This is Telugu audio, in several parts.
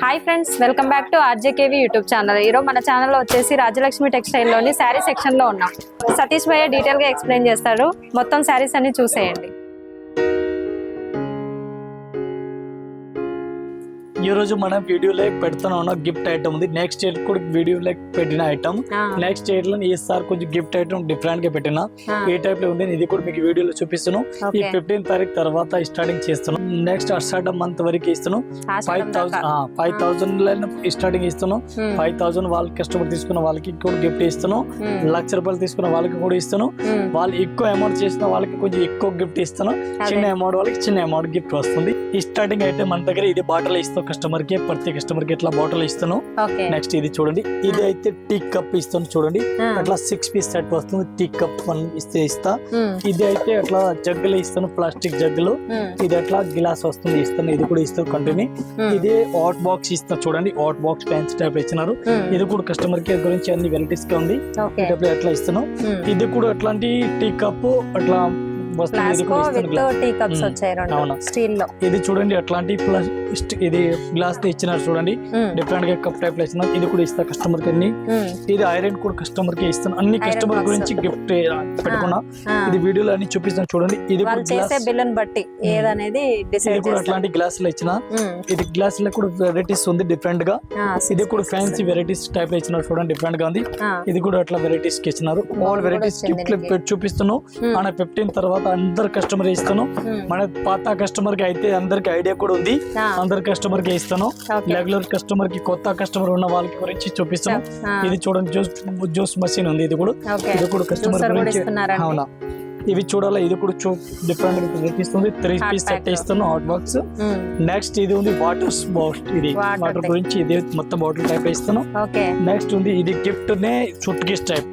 Hi friends welcome back to RJKV YouTube channel ఈరోజు మన ఛానల్లో వచ్చేసి రాజలక్ష్మి టెక్స్టైల్లోని శారీ సెక్షన్లో ఉన్నాం. సతీష్ భయ్య డీటెయిల్గా ఎక్స్ప్లెయిన్ చేస్తారు మొత్తం శారీస్ అన్ని చూసేయండి. ఈ రోజు మనం వీడియోలో పెడుతున్నా ఉన్న గిఫ్ట్ ఐటమ్ ఉంది. నెక్స్ట్ ఇయర్ కూడా వీడియోలో పెట్టిన ఐటమ్ నెక్స్ట్ ఇయర్లో ఈసారి కొంచెం గిఫ్ట్ ఐటమ్ డిఫరెంట్గా పెట్టిన. ఏ టైప్లో ఉంది. ఇది కూడా మీకు వీడియోలో చూపిస్తున్నాం. ఈ ఫిఫ్టీన్ తారీఖు తర్వాత స్టార్టింగ్ చేస్తున్నాం. నెక్స్ట్ అర్సాడ మంత్ వరకు ఇస్తున్నాం. Five. Thousand five thousand starting ఇస్తున్నాం. ఫైవ్ థౌసండ్ వాళ్ళ కస్టమర్ తీసుకున్న వాళ్ళకి కూడా గిఫ్ట్ ఇస్తున్నాం. ఉమ్, లక్ష రూపాయలు తీసుకున్న వాళ్ళకి కూడా ఇస్తున్నాం. ఉమ్, వాళ్ళు ఎక్కువ అమౌంట్ చేసిన వాళ్ళకి కొంచెం ఎక్కువ గిఫ్ట్ ఇస్తున్నాం. చిన్న అమౌంట్ వాళ్ళకి చిన్న అమౌంట్ గిఫ్ట్ వస్తుంది. ఈ స్టార్టింగ్ అయితే మన దగ్గర ఇది బాటిల్ ఇస్తాం. కస్టమర్కి ప్రతి కస్టమర్కి ఇట్లా బాటిల్ ఇస్తున్నాం ఓకే. నెక్స్ట్ ఇది చూడండి. ఇది అయితే టీ కప్ ఇస్తాను చూడండి. అట్లా సిక్స్ పీస్ సెట్ వస్తుంది టీ కప్ ఇస్తే ఇస్తా. ఇది అయితే అట్లా జగ్గులు ఇస్తాను ప్లాస్టిక్ జగ్గులు ఇది అట్లా గిలాస్ వస్తుంది ఇస్తాను. ఇది కూడా ఇస్తాను కంటిన్యూ ఇది హాట్ బాక్స్ ఇస్తాను చూడండి. హాట్ బాక్స్ ఫ్యాన్సీ టైప్ ఇచ్చినారు. ఇది కూడా కస్టమర్ కేర్ గురించి అన్ని వెరైటీస్గా ఉంది. ఇస్తున్నాం ఉమ్. ఇది కూడా అట్లాంటి టీ కప్ అట్లా ఫ్లాస్కో విత్. టీ కప్స్ వచ్చాయి రెండు. స్టీల్లో ఇది చూడండి అట్లాంటి ప్లస్ ఇది గ్లాస్తో ఇచ్చినారు చూడండి. డిఫరెంట్గా కప్ టైప్లో ఇచ్చినారు ఇది కూడా ఇస్తా కస్టమర్కి అన్ని. ఉమ్, ఇది ఐరన్ కూడా కస్టమర్కి ఇస్తాను అన్ని కస్టమర్. గురించి గిఫ్ట్ పెట్టుకున్నా. ఆ, ఇది వీడియోలో అన్ని చూపిస్తాను చూడండి. ఇది చేసే బిల్లుని బట్టి ఏదనేది ఇది డిసైడ్ కూడా అట్లాంటి గ్లాస్లో ఇచ్చిన. ఇది గ్లాస్లో కూడా వెరైటీస్ ఉంది డిఫరెంట్గా. ఇది కూడా. ఫ్యాన్సీ వెరైటీస్ టైప్లో ఇచ్చినారు చూడండి డిఫరెంట్గా ఉంది. ఇది కూడా అట్లా వెరైటీస్కి ఇచ్చినారు. ఆల్ వెరైటీస్ గిఫ్ట్ దీనికి. పెట్టి చూపిస్తున్నాం ఉమ్, మన ఫిఫ్టీన్ తర్వాత అందరు కస్టమర్ ఇస్తాను. మన పాత కస్టమర్కి అయితే అందరికి ఐడియా కూడా ఉంది. అందరు కస్టమర్కి ఇస్తాను. రెగ్యులర్ కస్టమర్కి కొత్త కస్టమర్ ఉన్న వాళ్ళకి గురించి చూపిస్తాను. ఇది చూడండి జ్యూస్ జ్యూస్ మషిన్ ఉంది ఇది కూడా. ఇది కూడా కస్టమర్ గురించి అవునా. ఇవి చూడాలి? ఇది కూడా చూ డిఫరెంట్ ఇస్తుంది త్రీ పీస్ సెట్. ఇస్తున్నాం హాట్ బాక్స్ నెక్స్ట్ ఇది ఉంది వాటర్ బాక్స్ ఇది వాటర్. గురించి. ఇది మొత్తం బాటిల్ టైప్ ఇస్తున్నాం ఓకే. నెక్స్ట్ ఉంది ఇది గిఫ్ట్ నే కేస్ టైప్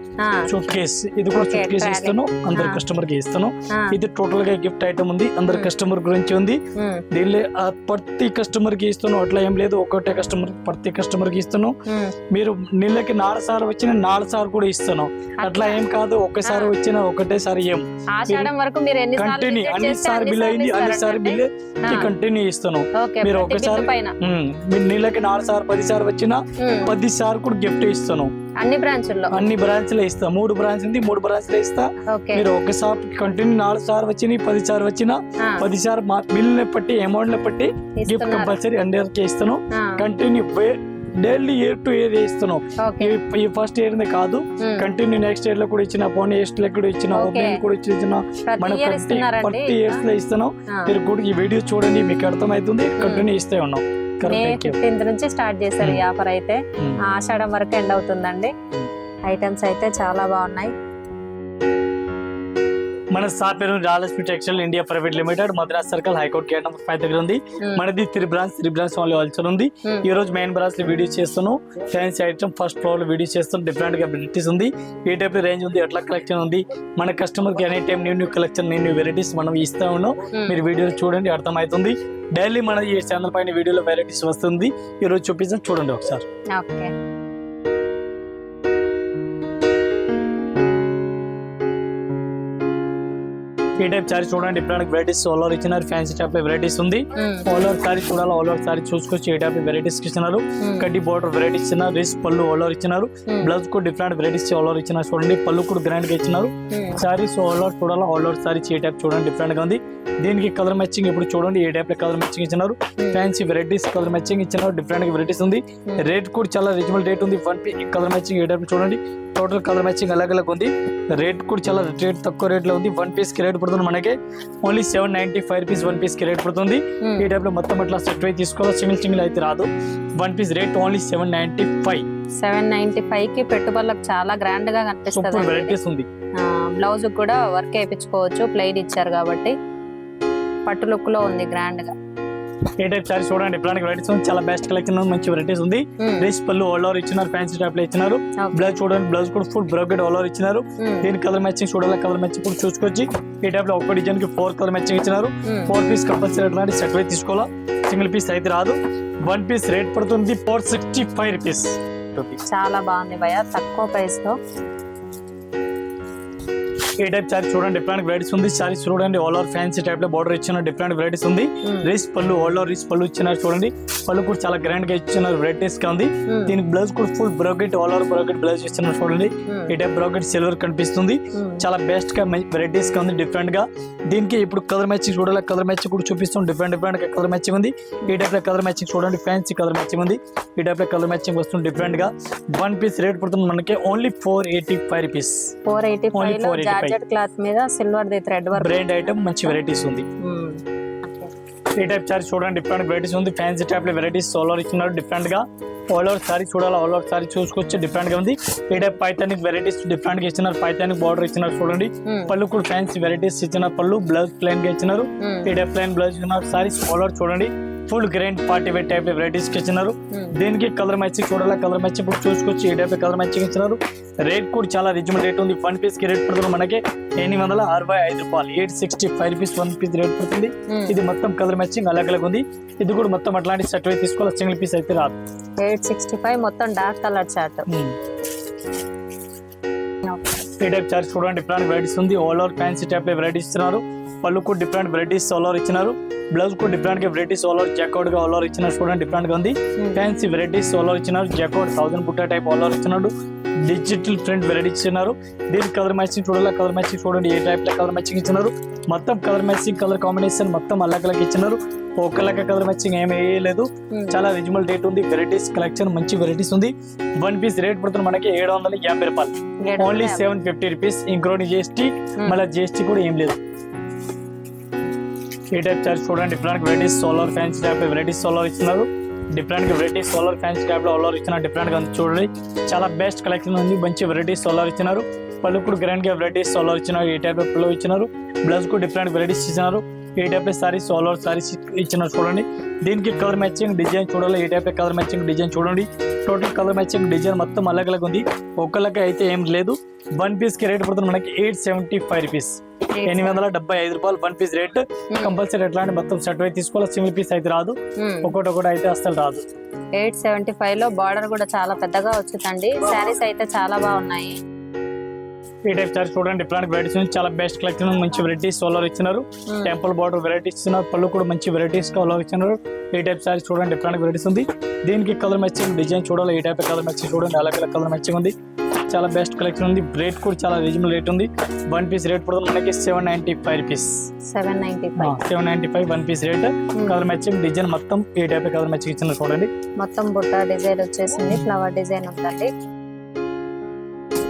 సూట్ కేస్ ఇది కూడా సూట్ కేస్. ఇస్తాను. అందరు. కస్టమర్కి ఇస్తాను. ఇది టోటల్గా గిఫ్ట్ ఐటమ్ ఉంది. అందరు. కస్టమర్ గురించి ఉంది. దీనిలో ప్రతి కస్టమర్కి ఇస్తాను. అట్లా ఏం లేదు. ఒకటే కస్టమర్ ప్రతి కస్టమర్కి ఇస్తాను మీరు నీళ్ళకి నాలుగు సార్లు వచ్చిన నాలుగు సార్లు కూడా ఇస్తాను. అట్లా? ఏం కాదు. ఒక్కసారి ఆ. వచ్చిన ఒకటేసారి ఏం. కంటిన్యూ అన్ని సార్ బిల్ అయింది. అన్ని సార్ బిల్ కంటిన్యూ ఇస్తాను. మీరు ఒకసారి- మీరు నీళ్ళకి నాలుగు సార్లు పది సార్లు వచ్చినా పది సార్లు కూడా గిఫ్ట్ ఇస్తాను. అన్ని బ్రాంచుల్లో? అన్ని బ్రాంచ్లో ఇస్తా. మూడు బ్రాంచ్ ఉంది మూడు బ్రాంచ్లో ఇస్తా మీరు ఒకసారి కంటిన్యూ నాలుగు సార్లు వచ్చినాయి పది సార్లు వచ్చినా పది సార్లు మా బిల్ని బట్టి అమౌంట్ని బట్టి గిఫ్ట్ కంపల్సరీ అందరికి ఇస్తాను. Continue daily year to year ఇస్తాను. ఓకే. ఈ- ఫస్ట్ ఇయర్ కాదు కంటిన్యూ నెక్స్ట్ ఇయర్లో కూడా ఇచ్చిన పోనీ ఇయర్స్లో కూడా ఇచ్చిన. ఓపెనింగ్ కూడా ఇచ్చి ఇచ్చిన మన ప్రతి ఇయర్స్లో ఇస్తాను. ఆ, మీరు కూడా ఈ వీడియో చూడండి మీకు అర్థమవుతుంది. కంటిన్యూ ఇస్తే ఉన్నాం. మే ఫిఫ్టీన్త్ నుంచి స్టార్ట్ చేశారు ఈ. ఆఫర్ అయితే. ఆషాఢం వరకు ఎండ్ అవుతుందండి. ఐటమ్స్ అయితే చాలా బాగున్నాయి. మన పేరు Rajalakshmi textile India private limited Madras circle high court gate number five దగ్గర ఉంది. మనది three branch three branch only wholesale ఉంది. ఈ రోజు మెయిన్ బ్రాంచ్లో వీడియో చేస్తున్నాం. ఫ్యాన్సీ ఐటమ్ ఫస్ట్ ఫ్లోర్లో వీడియో చేస్తాం డిఫరెంట్గా వెరైటీస్ ఉంది. ఏ టైప్ రేంజ్ ఉంది ఎట్లా కలెక్షన్ ఉంది. మన కస్టమర్కి any time new new collection new new varieties మనం ఇస్తా ఉన్నాం. మీరు వీడియోలు చూడండి అర్థమవుతుంది. డైలీ మన ఈ ఛానల్ పైన వీడియోలో వెరైటీస్ వస్తుంది. ఈ రోజు చూపించాం చూడండి ఒకసారి. ఓకే. ఈ టైప్ సారీ చూడండి. డిఫరెంట్ వెరైటీస్ ఆల్ ఇచ్చినారు. ఫ్యాన్సీ టైప్ వెరైటీస్ ఉంది. ఆల్ ఓవర్ సారీ చూడాలి. ఆల్ ఓవర్ సారీ చూసుకొచ్చి ఏ టైప్ వెరైటీస్ ఇచ్చినారు. కడ్డీ బార్డర్ వెరైటీస్ ఇచ్చినారు. రిస్ పళ్ళు ఆల్ ఓవర్ ఇచ్చినారు. బ్లౌజ్ కూడా డిఫరెంట్ వెరైటీస్ ఆల్ ఓవర్ ఇచ్చినారు. చూడండి. పళ్ళు కూడా గ్రాండ్గా ఇచ్చినారు. సారీస్ ఆల్ ఓవర్ చూడాలి? ఆల్ ఓవర్ సారీ ఏ టైప్ చూడండి. డిఫరెంట్గా ఉంది. దీనికి కలర్ మ్యాచింగ్ ఇప్పుడు చూడండి. ఏ టైప్ కలర్ మ్యాచింగ్ ఇచ్చినారు. ఫ్యాన్సీ వెరైటీస్ కలర్ మ్యాచింగ్ ఇచ్చినారు. డిఫరెంట్ వెరైటీస్ ఉంది. Hmm. రేట్ కూడా చాలా రీజనబుల్ రేట్ ఉంది. వన్ పీ కలర్ మ్యాచింగ్ ఏ టైప్ చూడండి. టోటల్ కలర్ మ్యాచింగ్ అలగ్ అలగ్ ఉంది. రేట్ కూడా చాలా రేట్ తక్కువ రేట్లో ఉంది. వన్ పీస్కి రేట్ పడుతుంది మనకి. Only seven ninety five rupees one పీస్కి రేట్ పడుతుంది. ఉమ్, ఈ టైప్లో మొత్తం అట్లా సెట్ అయి తీసుకోవాలి. సింగిల్ సింగిల్ అయితే రాదు. One piece rate only seven ninety five seven ninety ఫైవ్కి పెట్టుబడులకు చాలా గ్రాండ్గా కనిపిస్తుంది వెరైటీస్ ఉంది. బ్లౌజ్ కూడా వర్క్ వేయించుకోవచ్చు ప్లెయిన్ ఇచ్చారు కాబట్టి. పట్టు లుక్లో ఉంది గ్రాండ్గా. ఏ టైప్ సారీ చూడండి. డిఫరెంట్ వెరైటీస్ చాలా బెస్ట్ కలెక్షన్ మంచి వెరైటీస్ ఉంది. ఉమ్, రేస్ పళ్ళు ఆల్ ఓవర్ ఇచ్చినారు. ఫ్యాన్సీ టైప్లో ఇచ్చినారు. బ్లౌజ్ చూడండి. బ్లౌజ్ కూడా ఫుల్ బ్రోకెడ్ ఆల్ ఓవర్ ఇచ్చినారు. ఉమ్, దీని కలర్ మ్యాచింగ్ చూడాలి? కలర్ మ్యాచింగ్ కూడా చూసుకొచ్చి ఈ టైప్లో ఒక్క డిజైన్కి ఫోర్ కలర్ మ్యాచింగ్ ఇచ్చినారు. ఫోర్ పీస్ కంపల్సరీ అట్లాంటి సెట్ అయితే తీసుకోవాలా? సింగిల్ పీస్ అయితే రాదు. వన్ పీస్ రేట్ పడుతుంది. ఫోర్ సిక్స్టీ ఫైవ్ రూపీస్ చాలా బాగుంది భయ తక్కువ ప్రైస్లో. ఈ టైప్ సారీ చూడండి డిఫరెంట్ వెరైటీస్ ఉంది. సారీ చూడండి ఆల్ ఓవర్ ఫ్యాన్సీ టైప్లో బార్డర్ ఇచ్చిన డిఫరెంట్ వెరైటీస్ ఉంది. రేస్ పళ్ళు ఆల్ ఓవర్ రేస్ పళ్ళు ఇచ్చినారు చూడండి. పళ్ళు కూడా చాలా గ్రాండ్గా ఇచ్చినారు వెరైటీస్గా ఉంది. దీనికి బ్లౌజ్ కూడా full brocade all over brocade blouse ఇస్తున్నారు చూడండి. ఈ టైప్ బ్రోకెట్ సిల్వర్ కనిపిస్తుంది. చాలా బెస్ట్గా వెరైటీస్గా ఉంది డిఫరెంట్గా. దీనికి ఇప్పుడు కలర్ మ్యాచింగ్ చూడాలి? కలర్ మ్యాచింగ్ కూడా చూపిస్తాం. డిఫరెంట్ డిఫరెంట్గా కలర్ మ్యాచింగ్ ఉంది. ఈ టైప్లో కలర్ మ్యాచింగ్ చూడండి ఫ్యాన్సీ కలర్ మ్యాచింగ్ ఉంది. ఈ టైప్లో కలర్ మ్యాచింగ్ వస్తుంది డిఫరెంట్గా. వన్ పీస్ రేట్ పడుతుంది మనకి only four eighty five rupees four eighty ఫైవ్లో 485. జార్జెట్ క్లాత్ మీద silver the thread work. Brand item మంచి వెరైటీస్ ఉంది. ఈ టైప్ సారీ చూడండి డిఫరెంట్ వెరైటీస్ ఉంది. ఫ్యాన్సీ టైప్లో వెరైటీస్ సోలార్ ఇచ్చినారు డిఫరెంట్గా. ఆల్ ఓవర్ సారీ చూడాలి? ఆల్ ఓవర్ సారీ చూసుకోవచ్చు డిఫరెంట్గా ఉంది. ఈ టైప్ పైతానిక్ వెరైటీస్ డిఫరెంట్గా ఇచ్చినారు. పైతానిక్ బార్డర్ ఇచ్చినారు చూడండి. పళ్ళు కూడా ఫ్యాన్సీ వెరైటీస్ ఇచ్చిన పళ్ళు బ్లౌజ్ ప్లెయిన్గా ఇచ్చినారు. ఈ టైప్ ప్లెయిన్ బ్లౌజ్ ఇచ్చినారు. సారీస్ ఆల్ ఓవర్ చూడండి. Full grand party wear type varieties ఇచ్చినారు. దీనికి కలర్ మ్యాచింగ్ చూడాలి కలర్ మ్యాచింగ్ ఇప్పుడు చూసుకోవచ్చు ఈ టైప్ కలర్ మ్యాచింగ్ ఇచ్చినారు. రేట్ కూడా చాలా రిజనబుల్ రేట్ ఉంది. వన్ పీస్కి రేట్ పడుతుంది మనకి. ఎనిమిది వందల అరవై ఐదు రూపాయలు. Eight sixty five rupees one piece rate పడుతుంది. ఇది మొత్తం కలర్ మ్యాచింగ్ అలగ్ అలగ్ ఉంది. ఇది కూడా మొత్తం అట్లాంటి సెట్ అయితే తీసుకోవాలి సింగిల్ పీస్ అయితే రాదు. ఎయిట్ సిక్స్టీ ఫైవ్ మొత్తం డార్క్ కలర్ చార్ట్ ఈ టైప్ చార్జ్ చూడండి డిఫరెంట్ వెరైటీస్ ఉంది. All over fancy type varieties ఇస్తున్నారు. పళ్ళు కూడా డిఫరెంట్ వెరైటీస్ ఓవర్ ఇచ్చినారు. బ్లౌజ్ కూడా డిఫరెంట్గా వెరైటీస్ ఆల్ ఓవర్ జాకౌట్గా ఆల్ ఓవర్ ఇచ్చినారు చూడండి డిఫరెంట్గా ఉంది. ఫ్యాన్సీ వెరైటీస్ ఓవర్ ఇచ్చినారు జాకౌట్ థౌసండ్ బుట్ట టైప్ ఆల్ ఓవర్ ఇచ్చినాడు. డిజిటల్ ప్రింట్ వెరైటీస్ ఇచ్చినారు. దీని కలర్ మ్యాచింగ్ చూడాలి? కలర్ మ్యాచింగ్ చూడండి ఏ టైప్లో కలర్ మ్యాచింగ్ ఇచ్చినారు? మొత్తం కలర్ మ్యాచింగ్ కలర్ కాంబినేషన్ మొత్తం అల్లగ్ అల్లగ్ ఇచ్చినారు. ఒక్కలక్క కలర్ మ్యాచింగ్ ఏమి వేయలేదు. చాలా రిజనబుల్ రేట్ ఉంది. వెరైటీస్ కలెక్షన్ మంచి వెరైటీస్ ఉంది. వన్ పీస్ రేట్ పడుతుంది మనకి ఏడు వందల యాభై రూపాయలు. Only seven fifty rupees including GST మళ్ళీ జిఎస్టీ కూడా ఏం లేదు. ఈ టైప్ చార్జ్ చూడండి డిఫరెంట్ వెరైటీస్ సోలార్ ఫ్యాన్స్ ట్యాప్ వెరైటీస్ సోలార్ ఇస్తున్నారు డిఫరెంట్ వెరైటీస్ సోలార్ ఫ్యాన్స్ ట్యాప్లో లో సోలార్ ఇచ్చిన డిఫరెంట్గా చూడండి. చాలా బెస్ట్ కలెక్షన్ ఉంది మంచి వెరైటీస్ సోలార్ ఇచ్చినారు. పలుకుడు గ్రాండ్గా వెరైటీస్ సోలార్ ఇచ్చినారు ఈ టైప్లో ఇచ్చినారు. బ్లౌజ్కు డిఫరెంట్ వెరైటీస్ ఇచ్చినారు. ఈ టైప్ సారీ సోలార్ సారీస్ ఇచ్చినారు చూడండి. దీనికి కలర్ మ్యాచింగ్ డిజైన్ చూడాలి. ఈ టైప్ కలర్ మ్యాచింగ్ డిజైన్ చూడండి. టోటల్ కలర్ మ్యాచింగ్ డిజైన్ మొత్తం అలగ్ అలగ్ ఉంది ఒక్కళ్ళకి అయితే ఏం లేదు. వన్ పీస్కి రేట్ పడుతుంది మనకి ఎయిట్ సెవెంటీ ఫైవ్ రూపీస్ ఎనిమిది వందల డెబ్బై ఐదు రూపాయలు వన్ పీస్ రేట్ కంపల్సరీ ఎట్లాంటి మొత్తం సెట్ అయితే తీసుకోవాలి సింగిల్ పీస్ అయితే రాదు. ఒకటి ఒకటి అయితే అస్సలు రాదు. ఎయిట్ సెవెంటీ ఫైవ్లో బార్డర్ కూడా చాలా పెద్దగా వచ్చిందండి. శారీస్ అయితే చాలా బాగున్నాయి. ఈ టైప్ సారీ చూడండి డిఫరెంట్ వెరైటీస్ ఉంది చాలా బెస్ట్ కలెక్షన్ మంచి వెరైటీస్ సోలార్ ఇచ్చినారు. టెంపుల్ బార్డర్ వెరైటీస్ ఇచ్చినారు. పళ్ళు కూడా మంచి వెరైటీస్ కలర్ ఇచ్చినారు. ఈ టైప్ సారీ చూడండి డిఫరెంట్ వెరైటీస్ ఉంది. దీనికి కలర్ మ్యాచింగ్ డిజైన్ చూడాలి. ఈ టైప్ కలర్ మ్యాచింగ్ చూడండి అలాగే కలర్ మ్యాచింగ్ ఉంది. చాలా బెస్ట్ కలెక్షన్ ఉంది. రేట్ కూడా చాలా రీజనబుల్ రేట్ ఉంది. వన్ పీస్ రేట్ పడుతుంది మనకి seven ninety five rupees seven ninety five seven ninety five one piece rate colour matching design మొత్తం ఈ టైప్ కలర్ మ్యాచింగ్ ఇచ్చిన చూడండి. మొత్తం బుట్ట డిజైన్ వచ్చేసింది ఫ్లవర్ డిజైన్ ఉందండి.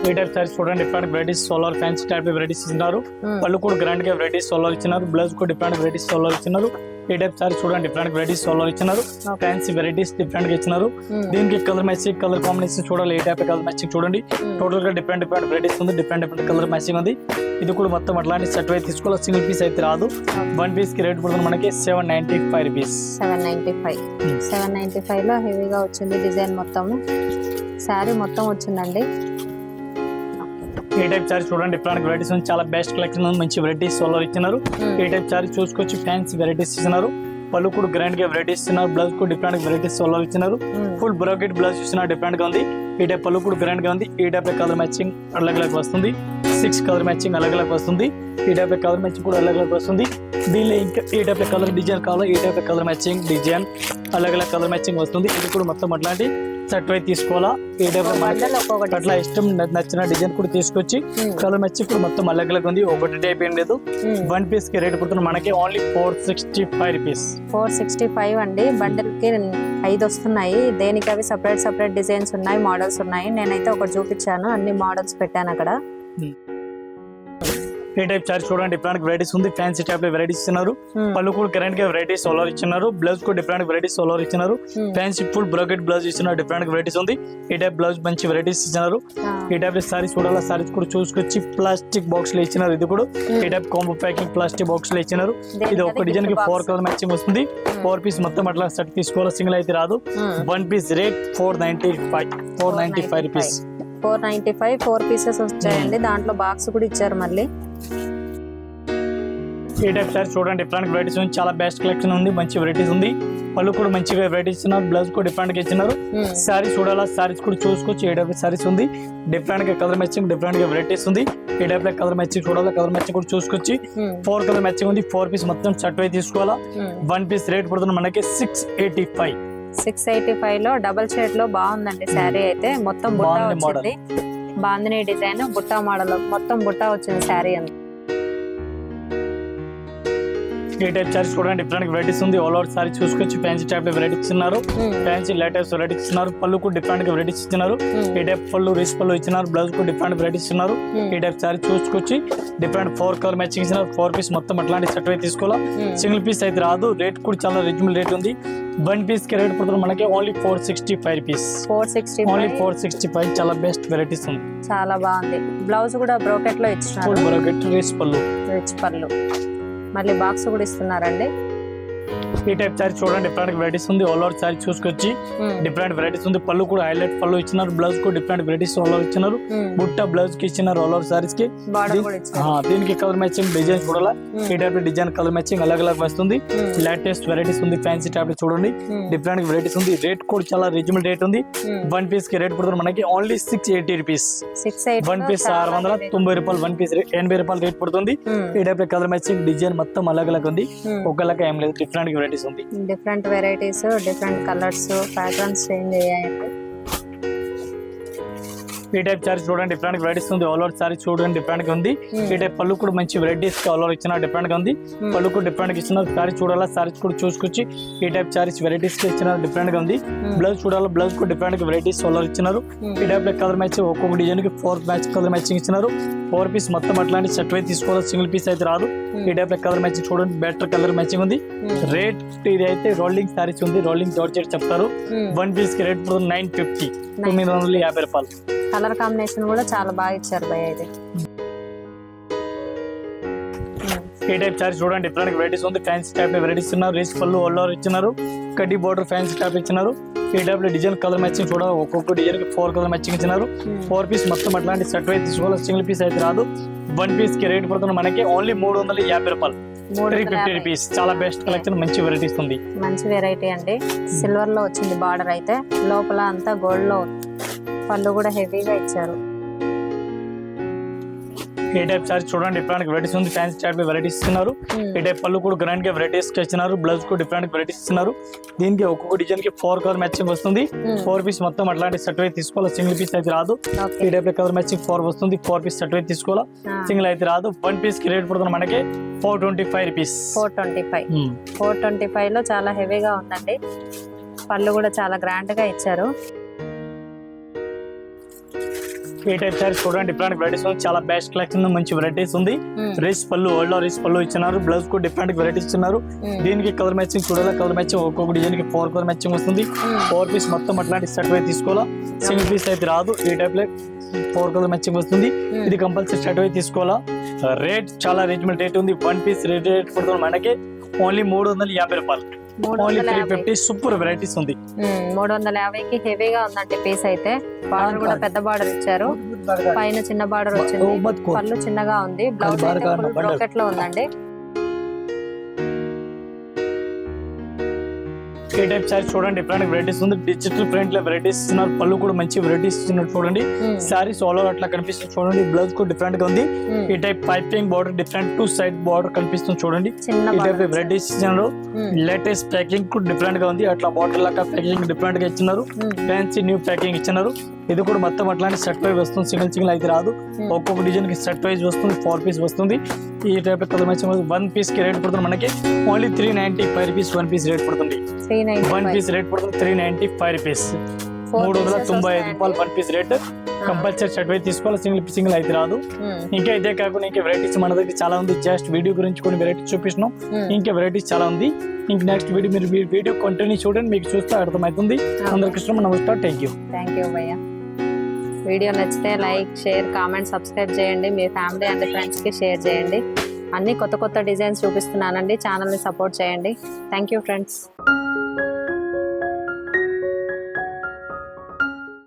ఈ టైప్ సారీస్ చూడండి డిఫరెంట్ వెరైటీస్ సోలార్ ఫ్యాన్సీ టైప్ వెరైటీస్ ఇచ్చినారు. పళ్ళు కూడా గ్రాండ్గా వెరైటీస్ సోలార్ ఇచ్చినారు. బ్లౌజ్ కూడా డిఫరెంట్ వెరైటీస్ సోలార్ ఇచ్చినారు. ఈ టైప్ సారీ చూడండి డిఫరెంట్ వెరైటీస్ సోలార్ ఇచ్చినారు. ఫ్యాన్సీ వెరైటీస్ డిఫరెంట్గా ఇచ్చినారు. Hmm. దీనికి కలర్ మ్యాచింగ్ కలర్ కాంబినేషన్ చూడాలి ఏ టైప్ కలర్ మ్యాచింగ్ చూడండి. Hmm. టోటల్గా డిఫరెంట్ డిఫరెంట్ వెరైటీస్ ఉంది డిఫరెంట్ డిఫరెంట్ కలర్ మ్యాచింగ్ ఉంది. ఇది కూడా మొత్తం అట్లాంటి సెట్ అయితే తీసుకోవాలి సింగిల్ పీస్ అయితే రాదు. వన్ పీస్కి రేట్ పడుతుంది మనకి seven ninety five rupees seven ninety five seven ninety ఫైవ్లో హెవీగా వచ్చింది డిజైన్ మొత్తము. శారీ మొత్తం వచ్చిందండి. ఈ టైప్ సారీ చూడండి డిఫరెంట్ వెరైటీస్ ఉంది. చాలా బెస్ట్ కలెక్షన్ ఉంది. మంచి వెరైటీస్ సోలార్ ఇచ్చినారు. Hmm. ఈ టైప్ సారీ చూసుకొచ్చి ఫ్యాన్సీ వెరైటీస్ ఇచ్చినారు. పళ్ళు కూడా గ్రాండ్గా వెరైటీస్ ఇస్తున్నారు బ్లౌజ్ కూడా డిఫరెంట్ వెరైటీస్ సోలార్ ఇచ్చినారు. ఫుల్ బ్రోకెట్ బ్లౌజ్ ఇస్తున్నారు డిఫరెంట్గా ఉంది. ఈ టైప్ పళ్ళు కూడా గ్రాండ్గా ఉంది. ఈ టైప్ కలర్ మ్యాచింగ్ అలగ్ అలగ్ వస్తుంది. సిక్స్ కలర్ మ్యాచింగ్ అలగ్ అలగ్ వస్తుంది. ఈ టైప్ కలర్ మ్యాచింగ్ కూడా అలగ్ అలగ్ వస్తుంది. దీనిలో ఇంకా ఈ టైప్ కలర్ డిజైన్ కావాలో? ఈ టైప్ కలర్ మ్యాచింగ్ డిజైన్ అలగ్ అలగ్ కలర్ మ్యాచింగ్ వస్తుంది. ఇది కూడా మొత్తం అట్లాంటి సెట్ అయితే తీసుకోవాలా ఒక్కొక్కటి అట్లా ఇష్టం నచ్చిన డిజైన్ కూడా తీసుకొచ్చి Hmm. కలర్ మ్యాచ్ ఇప్పుడు మొత్తం అలగ్ ఉంది. ఒకటి టైప్ ఏం లేదు. Hmm. వన్ పీస్కి రేట్ పడుతుంది మనకి only four sixty five rupees four sixty five అండి. బండిల్కి ఐదు వస్తున్నాయి. దేనికి అవి సపరేట్ సపరేట్ డిజైన్స్ ఉన్నాయి మోడల్స్ ఉన్నాయి. నేనైతే ఒకటి చూపించాను. అన్ని మోడల్స్ పెట్టాను అక్కడ. ఈ టైప్ చార్జ్ చూడండి డిఫరెంట్ వెరైటీస్ ఉంది. ఫ్యాన్సీ టైప్లో వెరైటీస్ ఇస్తున్నారు. Hmm. పళ్ళు కూడా కరెంట్గా వెరైటీస్ సోలార్ ఇచ్చినారు బ్లౌజ్ కూడా డిఫరెంట్ వెరైటీస్ సోలార్ ఇచ్చినారు Hmm. Fancy full brocade blouse ఇస్తున్నారు డిఫరెంట్ వెరైటీస్ ఉంది. ఈ టైప్ బ్లౌజ్ మంచి వెరైటీస్ ఇచ్చినారు ఆ, ఈ టైప్ సారీస్ చూడాలా? సారీస్ కూడా చూసుకొచ్చి ప్లాస్టిక్ బాక్స్లో ఇచ్చినారు. ఇది కూడా ఈ టైప్ కాంబో ప్యాకింగ్ ప్లాస్టిక్ బాక్స్లో ఇచ్చినారు. ఇది ఒక డిజైన్కి ఫోర్. కలర్ మ్యాచింగ్ వస్తుంది. ఫోర్ పీస్ మొత్తం అట్లా సెట్ తీసుకోవాలి? సింగిల్ అయితే రాదు. Hmm. One piece rate four ninety five four ninety five rupees four ninety five four pieces వచ్చాయండి. దాంట్లో బాక్స్ కూడా ఇచ్చారు మళ్ళీ. ఈ టైప్ సారీ చూడండి డిఫరెంట్ వెరైటీస్ ఉంది. చాలా బెస్ట్ కలెక్షన్ ఉంది మంచి వెరైటీస్ ఉంది. పళ్ళు కూడా మంచిగా వెరైటీస్ ఇచ్చినారు బ్లౌజ్ కూడా డిఫరెంట్గా ఇచ్చినారు సారీ చూడాలా సారీస్ కూడా చూసుకోవచ్చు. ఏ టైప్ సారీస్ ఉంది? డిఫరెంట్గా కలర్ మ్యాచింగ్ డిఫరెంట్గా వెరైటీస్ ఉంది. టైప్లో కలర్ మ్యాచింగ్ చూడాలా కలర్ మ్యాచింగ్ కూడా చూసుకోవచ్చు. ఫోర్ కలర్ మ్యాచింగ్ ఉంది ఫోర్ పీస్ మొత్తం షర్ట్ తీసుకోవాలా. వన్ పీస్ రేట్ పడుతుంది మనకి six eighty five six eighty ఫైవ్లో డబల్ షేడ్లో బాగుందండి శారీ అయితే. మొత్తం బుట్ట. వచ్చింది. బాందిని డిజైన్ బుట్ట మోడల్ మొత్తం బుట్ట వచ్చింది శారీ అంతా. ఈ టైప్ సారీస్ చూడండి డిఫరెంట్ వెరైటీస్ ఉంది. ఆల్ ఓవర్ సారీ చూసుకోవచ్చు ఫ్యాన్సీ టైప్ వెరైటీస్ ఇస్తున్నారు ఫ్యాన్సీ లేటెస్ట్ వెరైటీస్ ఇస్తున్నారు పళ్ళు కూడా డిఫరెంట్ వెరైటీస్ ఇస్తున్నారు ఈ టైప్ పళ్ళు రిస్ పళ్ళు ఇచ్చినారు. బ్లౌజ్ కూడా డిఫరెంట్ వెరైటీస్ ఇస్తున్నారు ఈ టైప్ సారీ చూసుకొచ్చి డిఫరెంట్ ఫోర్ కలర్ మ్యాచింగ్ ఇచ్చినారు. ఫోర్ పీస్ మొత్తం అట్లాంటి సెట్ అయితే తీసుకోవాలా సింగిల్ పీస్ అయితే రాదు. రేట్ కూడా చాలా రిజనబుల్ రేట్ ఉంది. వన్ పీస్కి రేట్ పడుతుంది మనకి only four sixty five rupees four sixty only four sixty five చాలా బెస్ట్ వెరైటీస్ ఉంది చాలా బాగుంది. బ్లౌజ్ కూడా బ్రోకెట్లో ఇచ్చినారు. ఫుల్ బరోకెట్ రేస్ పళ్ళు. రిచ్ పళ్ళు. మళ్ళీ బాక్స్ కూడా ఇస్తున్నారండి. ఈ టైప్ సారీ చూడండి డిఫరెంట్ వెరైటీస్ ఉంది. ఆల్ ఓవర్ సారీ చూసుకొచ్చి డిఫరెంట్ వెరైటీస్ ఉంది. పళ్ళు కూడా హైలైట్ పళ్ళు ఇచ్చినారు. బ్లౌజ్ కూడా డిఫరెంట్ వెరైటీస్ ఆల్ ఓవర్ ఇచ్చినారు. బుట్ట బ్లౌజ్కి ఇచ్చినారు ఆల్ ఓవర్ సారీస్కి. దీనికి కలర్ మ్యాచింగ్ డిజైన్ చూడాలా ఈ టైప్ డిజైన్ కలర్ మ్యాచింగ్ అలగ్ అలగ్ వస్తుంది. లేటెస్ట్ వెరైటీస్ ఉంది. ఫ్యాన్సీ టైప్ చూడండి. డిఫరెంట్ వెరైటీస్ ఉంది. రేట్ కూడా చాలా రీజనబుల్ రేట్ ఉంది. వన్ పీస్కి రేట్ పడుతుంది మనకి only six eighty rupees one piece ఆరు వందల తొంభై రూపాయలు వన్ పీస్ ఎనభై రూపాయలు రేట్ పడుతుంది. ఈ టైప్ కలర్ మ్యాచింగ్ డిజైన్ మొత్తం అలగ్ అలగ్ ఉంది. ఒకలాగా ఏం లేదు. డిఫరెంట్ వెరైటీస్ ఉంది different varieties different colours patterns change అయ్యాయండి. ఈ టైప్ సారీ చూడండి డిఫరెంట్ వెరైటీస్ ఉంది. ఆల్ ఓవర్ సారీ చూడండి డిఫరెంట్గా ఉంది. ఈ టైప్ పళ్ళు కూడా మంచి వెరైటీస్ ఆల్ ఓవర్ ఇచ్చిన డిఫరెంట్గా ఉంది. పళ్ళు కూడా డిఫరెంట్గా ఇచ్చిన సారీ చూడాలా సారీస్ కూడా చూసుకొచ్చి ఈ టైప్ సారీస్ వెరైటీస్ ఇచ్చిన డిఫరెంట్గా ఉంది. బ్లౌజ్ చూడాలా బ్లౌజ్ కూడా డిఫరెంట్గా వెరైటీస్ ఆల్ ఓవర్ ఇచ్చినారు. ఈ టైప్ కలర్ మ్యాచ్ ఒక్కొక్క డిజైన్కి ఫోర్ మ్యాచ్ కలర్ మ్యాచింగ్ ఇచ్చినారు. ఫోర్ పీస్ మొత్తం అట్లాంటి సెట్ అయితే తీసుకోవాలి సింగిల్ పీస్ అయితే రాదు. ఈ టైప్ కలర్ మ్యాచింగ్ చూడండి బెటర్ కలర్ మ్యాచింగ్ ఉంది. రేట్ ఇది అయితే రోలింగ్ సారీస్ ఉంది రోలింగ్ జార్జెట్ చెప్తారు. వన్ పీస్కి రేట్ నైన్ ఫిఫ్టీ తొమ్మిది వందల యాభై రూపాయలు. కలర్ కాంబినేషన్ కూడా చాలా బాగా ఇచ్చారు భయ ఇది. ఈ టైప్ సారీ చూడండి డిఫరెంట్ వెరైటీస్ ఉంది. ఫ్యాన్సీ టైప్ వెరైటీస్ ఇస్తున్నారు రేస్ పళ్ళు ఓవర్ ఇచ్చినారు. కడ్డీ బోర్డర్ ఫ్యాన్సీ టైప్ ఇచ్చినారు. ఈ టైప్లో డిజైన్ కలర్ మ్యాచింగ్ చూడాలి ఒక్కొక్క డిజైన్కి ఫోర్ కలర్ మ్యాచింగ్ ఇచ్చినారు. ఫోర్ పీస్ మొత్తం అట్లాంటి సెట్ అయితే తీసుకోవాలి సింగిల్ పీస్ అయితే రాదు. వన్ పీస్కి రేట్ పడుతుంది మనకి ఓన్లీ మూడు వందల యాభై రూపాయలు. త్రీ వందల ఫిఫ్టీ యాభై. రూపీస్. చాలా బెస్ట్ కలెక్షన్ మంచి వెరైటీస్ ఉంది మంచి వెరైటీ అండి. సిల్వర్లో వచ్చింది బార్డర్ అయితే. లోపల అంతా గోల్డ్లో. పళ్ళు కూడా హెవీగా ఇచ్చారు. ఈ టైప్ సారీ చూడండి. డిఫరెంట్ వెరైటీస్ ఉంది. ఫ్యాన్సీ టైప్ వెరైటీస్ ఇస్తున్నారు. ఈ టైప్ పళ్ళు కూడా గ్రాండ్గా వెరైటీస్ ఇచ్చినారు బ్లౌజ్ కూడా డిఫరెంట్ వెరైటీస్ ఇస్తున్నారు. దీనికి ఒక్కొక్క డిజైన్కి ఫోర్ కలర్ మ్యాచింగ్ వస్తుంది. ఫోర్ పీస్ మొత్తం అట్లాంటి సెట్ అయితే తీసుకోవాలి? సింగిల్ పీస్ అయితే రాదు. ఈ టైప్ కలర్ మ్యాచింగ్ ఫోర్ వస్తుంది. ఫోర్ పీస్ సెట్ అయితే తీసుకోవాలా? సింగిల్ అయితే రాదు. వన్ పీస్కి రేట్ పడుతుంది మనకి four twenty five rupees four twenty five four twenty ఫైవ్లో చాలా హెవీగా ఉందండి. పళ్ళు కూడా చాలా గ్రాండ్గా ఇచ్చారు. ఈ టైప్ సారీస్ చూడండి. డిఫరెంట్ వెరైటీస్ చాలా బెస్ట్ కలెక్షన్ మంచి వెరైటీస్ ఉంది. రేస్ పళ్ళు ఓల్డ్ రేస్ పళ్ళు ఇచ్చినారు. బ్లౌజ్ కూడా డిఫరెంట్ వెరైటీస్ ఇచ్చినారు. దీనికి కలర్ మ్యాచింగ్ చూడాలి? కలర్ మ్యాచింగ్ ఒక్కొక్క డిజైన్కి ఫోర్ కలర్ మ్యాచింగ్ వస్తుంది ఫోర్ పీస్ మొత్తం అట్లాంటి సెట్ అయితే తీసుకోవాలా? సింగిల్ పీస్ అయితే రాదు. ఈ టైప్లో ఫోర్ కలర్ మ్యాచింగ్ వస్తుంది. ఇది కంపల్సరీ సెట్ అయితే తీసుకోవాలా? రేట్ చాలా రీజనబుల్ రేట్ ఉంది. వన్ పీస్ రేట్ రేట్ పడుతుంది మనకి ఓన్లీ మూడు వందల యాభై రూపాయలు. ఫిఫ్టీ సూపర్ వెరైటీస్ ఉంది. మూడు వందల యాభైకి హెవీగా ఉందండి పీస్ అయితే. బార్డర్ కూడా పెద్ద బార్డర్ ఇచ్చారు. పైన చిన్న బార్డర్ వచ్చింది. పళ్ళు చిన్నగా ఉంది. బ్లౌజ్ అయితే. బ్రోకెట్లో ఉందండి. ఈ టైప్ సారీ చూడండి డిఫరెంట్ వెరైటీస్ ఉంది. డిజిటల్ ప్రింట్లో వెరైటీస్ ఇస్తున్నారు. పళ్ళు కూడా మంచి వెరైటీస్ ఇస్తున్నారు చూడండి. సారీస్ ఆల్ ఓవర్ అట్లా కనిపిస్తుంది చూడండి. బ్లౌజ్ కూడా డిఫరెంట్గా ఉంది. ఈ type piping border different two side border కనిపిస్తుంది చూడండి. ఈ type border varieties um, latest packing కూడా డిఫరెంట్గా ఉంది. అట్లా బాటిల్ లాగా ప్యాకింగ్ డిఫరెంట్గా ఇచ్చినారు ఫ్యాన్సీ న్యూ ప్యాకింగ్ ఇచ్చినారు ఇది కూడా మొత్తం అట్లాంటి సెట్ వైజ్ వస్తుంది. సింగిల్ సింగిల్ అయితే రాదు. ఉమ్. ఒక్కొక్క డిజైన్కి సెట్ వైజ్ వస్తుంది. ఫోర్ పీస్ వస్తుంది. ఈ టైప్ కలర్ వన్ పీస్కి రేట్ పడుతుంది మనకి. Only three ninety five rupees one piece rate పడుతుంది. Three ninety one piece rate పడుతుంది త్రీ నైన్టీ ఫైవ్ రూపీస్ మూడు వందల తొంభై ఐదు. రూపాయలు one piece rate compulsory shirt అయితే తీసుకోవాలి సింగిల్ సింగిల్ అయితే రాదు. ఉమ్, ఇంకా ఇదే కాకుండా ఇంకా వెరైటీస్ మన దగ్గర చాలా ఉంది. జస్ట్ వీడియో గురించి కొన్ని వెరైటీస్ చూపిస్తున్నాం. ఉమ్. ఇంకా వెరైటీస్ చాలా ఉంది. ఇంక నెక్స్ట్ వీడియో మీరు వీడియో కంటిన్యూ చూడండి మీకు చూస్తే అర్థమవుతుంది. అందరికి ఇష్టం నమస్కారం. థ్యాంక్ యూ థ్యాంక్ యూ భయ్య. వీడియో నచ్చితే లైక్ షేర్ కామెంట్ సబ్స్క్రైబ్ చేయండి. మీ ఫ్యామిలీ అండ్ ఫ్రెండ్స్కి షేర్ చేయండి. అన్ని కొత్త కొత్త డిజైన్స్ చూపిస్తున్నానండి. ఛానల్ని సపోర్ట్ చేయండి. Thank you friends